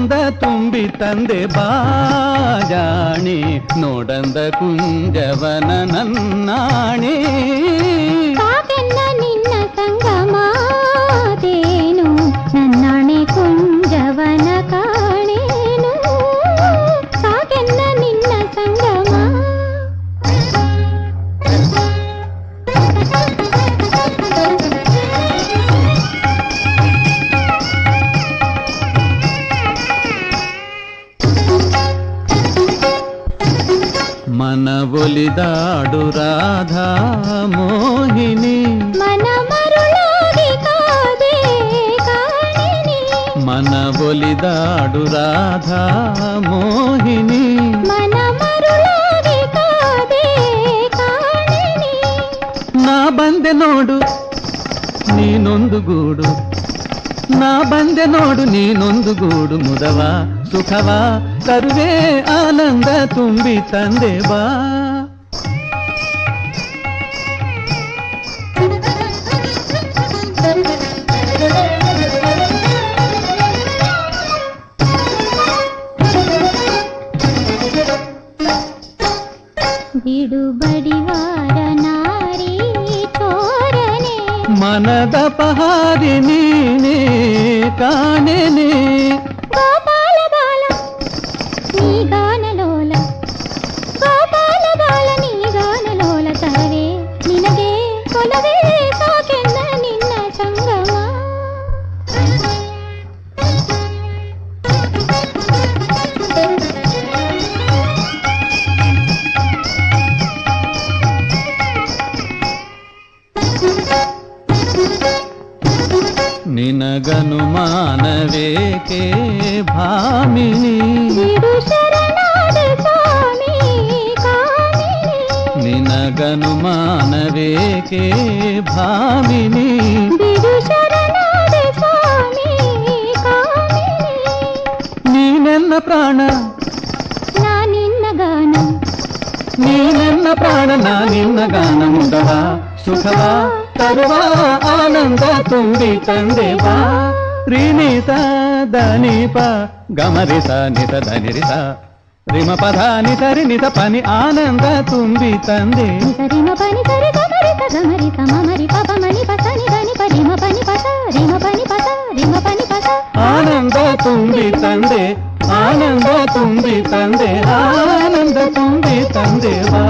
ನೊಡಂದ ತುಂಬಿ ತಂದೆ ಬಾಜಾಣಿ ನೊಡಂದ ಕುಂಜವನ ನನ್ನಾಣಿ మన ఒలిదాడు రాధా మోహిని. మన మన ఒలిదాడు రాధా మోహిని. మన నా ಬಂದೆ ನೋಡು ನೀನೊಂದು ಗೂಡು ನಾ ಬಂದೆ ನೋಡು ನೀನೊಂದು ಗೂಡು ముదవా సుఖవా ತರುವೆ ಆನಂದ ತುಂಬಿ ತಂದೆ ಬಾ ಬಿಡುಬಡಿವಾರ ನಾರಿ ಚೋರನೆ ಮನದ ಪಹಾರಿ ನೀನೇ ಕಾಣೆನೆ ತಾವೇ ನಿನಗೆ ಕೊಲವೇ ಸಾಕೆಂದ ನಿನ್ನ ಸಂಗಮ ನಿನಗನು ಮಾನವೇಕೆ ಭಾಮಿನಿ ನಿನಗನು ಮಾನವೇಕೆ ಭಾಮಿನಿ ಬಿಡು ಶರಣಾದ ಸ್ವಾಮಿ ಕಾಮಿನಿ ನೀನೆನ್ನ ಪ್ರಾಣ ನಾ ನಿನ್ನ ಗಾನ ನೀನೆನ್ನ ಪ್ರಾಣ ನಾ ನಿನ್ನ ಗಾನ ಮುದವ ಸುಖವ ತರುವ ಆನಂದ ತುಂಬಿ ತಂದೆ ಬಾ ರಿನಿಸ ದನಿಪ ಗಮರಿಸ ನಿತ ಧನಿರಿಸ రిమ పదాని సరి పని ఆనంద తుంది తంది. రిమ పని సరి గమరి కమరి సమరి పపమని పసని గని పరిమ పని పస రిమ పని పస రిమ పని పస. ఆనంద తుంది తండే ఆనంద తుంది తండే ఆనంద తుంది తండే వా.